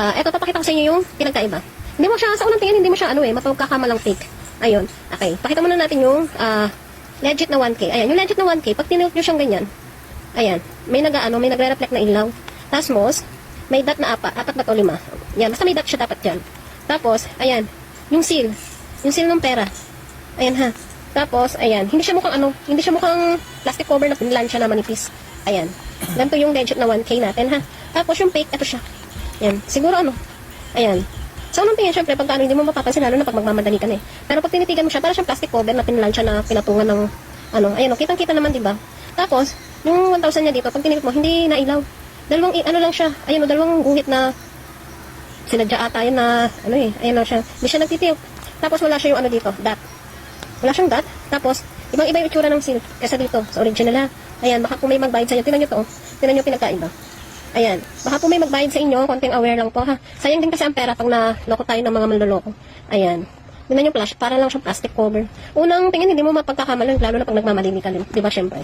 Ah, eto, papakita ko sa inyo yung pinagkaiba. Hindi mo siya, sa unang tingin, hindi mo siya, ano eh, mapagkakamalang fake. Ayun. Okay. Pakita muna natin yung, ah, legit na 1K. Ayan, yung legit na 1K, pag tinilt nyo siyang ganyan, ayan, may nag, ano, may nagre-reflect na ilaw. Tapos, may dot na apat, apat ba to lima? Yan, basta may dot siya dapat dyan. Tapos, ayan, yung seal, yung seal ng pera. Ayan ha. Tapos, ayan, hindi siya mukhang ano, hindi siya mukhang plastic cover na pinlansya na manipis. Ayan. Ganito yung legit na 1K natin ha. Tapos yung fake, ito siya. Ayan, siguro ano, ayan. Sa unang tingin, syempre, pagka hindi mo mapapansin, lalo na pag magmamadali ka na eh. Pero pag tinitigan mo siya, para siyang plastic cover na pinlansya na pinatungan ng, ano, ayan o, kitang-kita naman, di ba? Tapos, yung 1,000 niya dito, pag tinilit mo, hindi nailaw. Dalawang, ano lang siya, ayun o, dalawang guhit na sinadya ata yun na, ano eh, ayun lang siya. Hindi siya nagtitiyo. Tapos wala siya yung ano dito, dot. Wala siyang dot. Tapos, ibang iba yung itsura ng seal. Kesa dito, sa original ha. Ayan, baka kung may magbayad sa inyo, tinan nyo to, oh. tinan nyo pinagkaiba. Ayan, baka po may magbayad sa inyo, konting aware lang po ha. Sayang din kasi ang pera pag naloko tayo ng mga manloloko. Ayan. Tingnan nyo flash, para lang siyang plastic cover. Unang tingin, hindi mo mapagkakamalan, lalo na pag nagmamalini ka, di ba syempre?